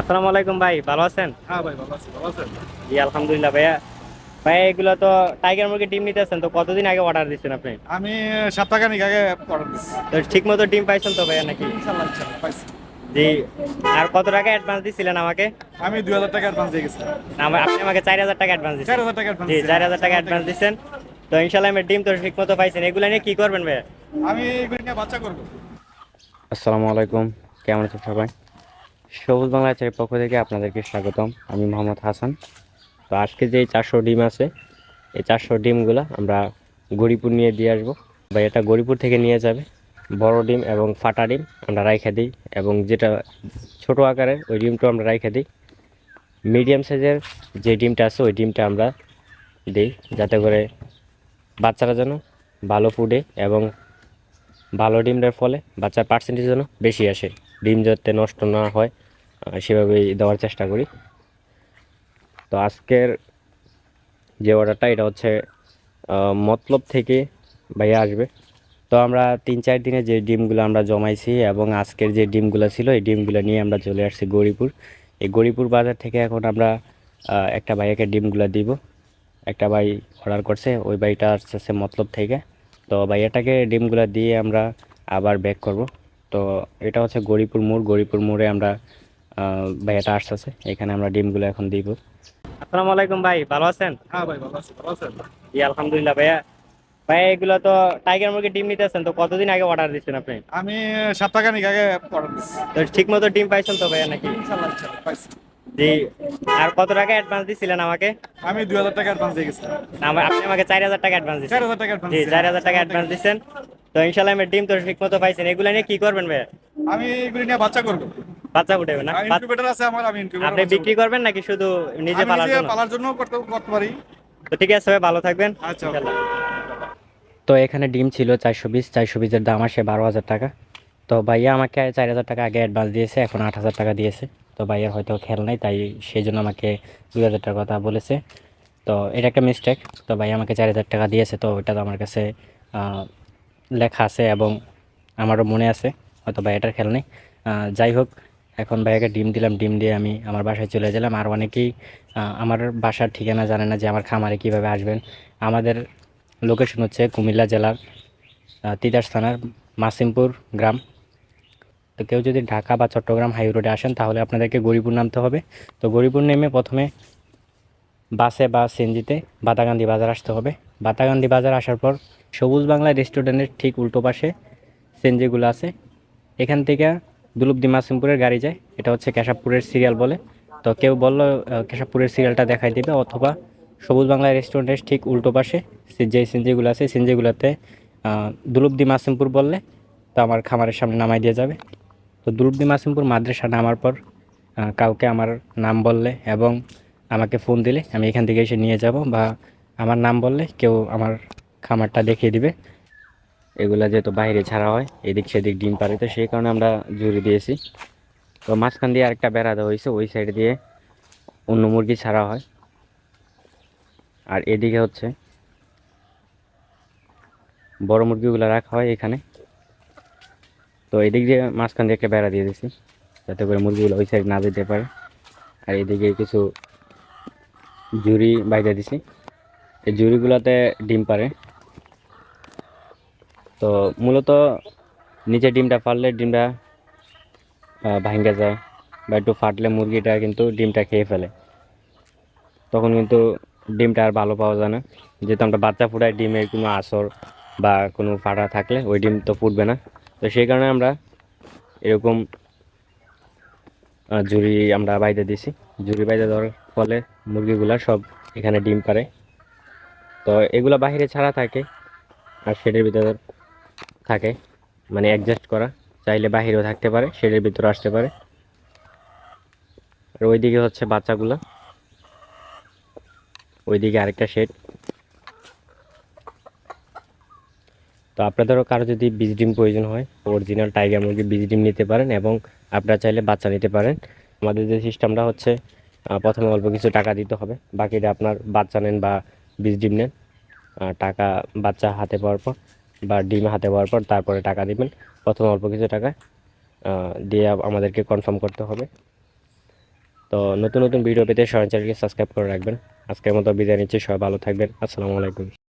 আসসালামু আলাইকুম ভাই ভালো আছেন? হ্যাঁ ভাই ভালো আছি ভালো আছেন? জি আলহামদুলিল্লাহ ভাইয়া। ভাই এগুলো তো টাইগার মুরগি ডিম নিতেছেন তো কতদিন আগে অর্ডার দিচ্ছেন আপনি? আমি সপ্তাহখানিক আগে অর্ডার দিচ্ছি তো ঠিক মতো ডিম পাইছেন তো ভাইয়া নাকি? ইনশাল্লাহ ইনশাল্লাহ পাইছি। জি আর কত টাকা অ্যাডভান্স দিছিলেন আমাকে? আমি দুই হাজার টাকা অ্যাডভান্স দিয়ে গেছিলাম। আমা- আপনি আমাকে চার হাজার টাকা অ্যাডভান্স চার দিচ্ছেন হাজার টাকা অ্যাডভান্স জি চার হাজার টাকা অ্যাডভান্স দিচ্ছেন তো ইনশাল্লাহ আমি ডিম তো ঠিক মতো পাইছেন। এগুলো নিয়ে কি করবেন ভাইয়া? আমি এগুলি নিয়ে বাচ্চা করব। আসসালামু আলাইকুম। কেমন আছেন সবাই? সবুজ বাংলা চ্যানেলের পক্ষ থেকে আপনাদেরকে স্বাগতম। আমি মোহাম্মদ হাসান। তো আজকে যে চারশো ডিম আছে, এই চারশো ডিমগুলো আমরা গরিপুর নিয়ে দিয়ে আসব। বা এটা গরিপুর থেকে নিয়ে যাবে। বড় ডিম এবং ফাটা ডিম আমরা রাইখা দিই এবং যেটা ছোট আকারের, ওই ডিমটা আমরা রাইখা দিই। মিডিয়াম সাইজের যে ডিমটা আছে, ওই ডিমটা আমরা দিই যাতে করে বাচ্চারা যেন ভালো ফুডে এবং ভালো ডিমের ফলে বাচ্চার পার্সেন্টেজ যেন বেশি আসে। ডিম যাতে নষ্ট না হয় সেভাবেই দেওয়ার চেষ্টা করি। তো আজকের যে অর্ডারটা, এটা হচ্ছে মতলব থেকে ভাইয়া আসবে। তো আমরা তিন চার দিনে যে ডিমগুলো আমরা জমাইছি এবং আজকের যে ডিমগুলো ছিল, এই ডিমগুলো নিয়ে আমরা চলে আসছি গৌরীপুর। এই গৌরীপুর বাজার থেকে এখন আমরা একটা ভাইয়াকে ডিমগুলো দিব। একটা ভাই অর্ডার করছে, ওই ভাইটা আসতেছে মতলব থেকে। তো ভাইয়াটাকে ডিমগুলো দিয়ে আমরা আবার ব্যাক করব। তো এটা হচ্ছে গরিপুর মোড়। গরিপুর মোড়ে আমরা ভাইয়াটা আসতেছে। এখানে আমরা ডিমগুলো এখন দিব। আসসালামু আলাইকুম ভাই ভালো আছেন? হ্যাঁ ভাই ভালো আছি ভালো আছেন? জি আলহামদুলিল্লাহ ভাইয়া। ভাইয়া এগুলো তো টাইগার মুরগি ডিম নিতেছেন তো কতদিন আগে অর্ডার দিচ্ছেন আপনি? আমি সপ্তাহখানিক আগে অর্ডার দিচ্ছি তো ঠিক মতো ডিম পাইছেন তো ভাইয়া নাকি? পাইছি। জি আর কত টাকা অ্যাডভান্স দিছিলেন আমাকে? আমি দুই হাজার টাকা অ্যাডভান্স দিয়ে গেছিলাম। আপনি আমাকে চার হাজার টাকা অ্যাডভান্স চার দিচ্ছেন টাকা অ্যাডভান্স জি চার হাজার টাকা অ্যাডভান্স দিচ্ছেন তো ইনশাল্লাহ আমি ডিম তো ঠিক মতো পাইছেন। এগুলো নিয়ে কি করবেন ভাইয়া? আমি এগুলি নিয়ে বাচ্চা করব। বাচ্চা ফুটাবে না? ইনকিউবেটর আছে আমার আমি ইনকিউবেটর আপনি বিক্রি করবেন নাকি শুধু নিজে পালার জন্য? পালার জন্য করতে করতে পারি। তো ঠিক আছে ভাই ভালো থাকবেন। আচ্ছা। তো এখানে ডিম ছিল চারশো বিশ চারশো বিশের দাম আসে বারো হাজার টাকা। তো ভাইয়া আমাকে চার হাজার টাকা আগে অ্যাডভান্স দিয়েছে এখন আট হাজার টাকা দিয়েছে। তো ভাইয়ার হয়তো খেয়াল নাই তাই সেই জন্য আমাকে দুই হাজার টাকার কথা বলেছে। তো এটা একটা মিস্টেক তো ভাই আমাকে চার হাজার টাকা দিয়েছে তো ওটা তো আমার কাছে আহ, লেখা আছে এবং আমারও মনে আছে, হয়তো ভাইয়াটার খেয়াল নেই। যাই হোক, এখন ভাইয়াকে ডিম দিলাম, ডিম দিয়ে আমি আমার বাসায় চলে গেলাম। আর অনেকেই আমার বাসার ঠিকানা জানে না যে আমার খামারে কীভাবে আসবেন। আমাদের লোকেশন হচ্ছে কুমিল্লা জেলার তিতাস থানার মাসিমপুর গ্রাম। তো কেউ যদি ঢাকা বা চট্টগ্রাম হাই রোডে আসেন, তাহলে আপনাদেরকে গরিপুর নামতে হবে। তো গরিপুর নেমে প্রথমে বাসে বা সিএনজিতে বাতাগান্দি বাজার আসতে হবে। বাতাগান্দি বাজার আসার পর সবুজ বাংলা রেস্টুরেন্টের ঠিক উল্টো পাশে সিএনজিগুলো আছে। এখান থেকে দুলুবদি মাসিমপুরের গাড়ি যায়। এটা হচ্ছে কেশবপুরের সিরিয়াল বলে। তো কেউ বলল কেশবপুরের সিরিয়ালটা দেখাই দিবে, অথবা সবুজ বাংলা রেস্টুরেন্টের ঠিক উল্টো পাশে যে সিনজিগুলো আছে, সিনজিগুলোতে দুলুবদি মাসিমপুর বললে তো আমার খামারের সামনে নামাই দিয়ে যাবে। তো দুলুবদি মাসিমপুর মাদ্রাসা নামার পর কাউকে আমার নাম বললে এবং আমাকে ফোন দিলে, আমি এখান থেকে এসে নিয়ে যাব বা আমার নাম বললে কেউ আমার খামারটা দেখিয়ে দিবে। এগুলা যেহেতু বাইরে ছাড়া হয়, এদিক সেদিক ডিম পারে তো সেই কারণে আমরা জুড়ে দিয়েছি। তো মাঝখান দিয়ে আরেকটা বেড়া দেওয়া হয়েছে, ওই সাইড দিয়ে অন্য মুরগি ছাড়া হয়। আর এদিকে হচ্ছে বড় মুরগিগুলো রাখা হয় এখানে। তো এদিক দিয়ে মাঝখান দিয়ে একটা বেড়া দিয়ে দিয়েছি, যাতে করে মুরগিগুলো ওই সাইড না যেতে পারে। আর এদিকে কিছু জুড়ি বাইরে দিছি। এই জুড়িগুলোতে ডিম পারে তো মূলত নিচে ডিমটা ফাটলে ডিমটা ভাঙ্গে যায় বা একটু ফাটলে মুরগিটা কিন্তু ডিমটা খেয়ে ফেলে। তখন কিন্তু ডিমটা আর ভালো পাওয়া যায় না। যেহেতু আমরা বাচ্চা ফুটাই ডিমের কোনো আসর বা কোনো ফাটা থাকলে ওই ডিম তো ফুটবে না। তো সেই কারণে আমরা এরকম ঝুড়ি আমরা বাইরে দিছি। ঝুড়ি বাইরে দেওয়ার ফলে মুরগিগুলা সব এখানে ডিম পারে তো এগুলো বাইরে ছাড়া থাকে, আর শেডের ভিতরে থাকে মানে অ্যাডজাস্ট করা, চাইলে বাহিরেও থাকতে পারে শেডের ভিতরে আসতে পারে। আর ওইদিকে হচ্ছে বাচ্চাগুলা। ওইদিকে আরেকটা শেড তো আপনাদেরও কারও যদি বীজ ডিম প্রয়োজন হয় অরিজিনাল টাইগার মুরগি বীজ ডিম নিতে পারেন এবং আপনারা চাইলে বাচ্চা নিতে পারেন। আমাদের যে সিস্টেমটা হচ্ছে প্রথমে অল্প কিছু টাকা দিতে হবে, বাকিটা আপনার বাচ্চা নেন বা বীজ ডিম নেন। টাকা বাচ্চা হাতে পাওয়ার পর। বা ডিম হাতে পাওয়ার পর তারপরে টাকা দিবেন। প্রথমে অল্প কিছু টাকা দিয়ে আমাদেরকে কনফার্ম করতে হবে। তো নতুন নতুন ভিডিও পেতে সবাই চ্যানেলকে সাবস্ক্রাইব করে রাখবেন। আজকের মতো বিদায় নিচ্ছি, সবাই ভালো থাকবেন। আসসালামু আলাইকুম।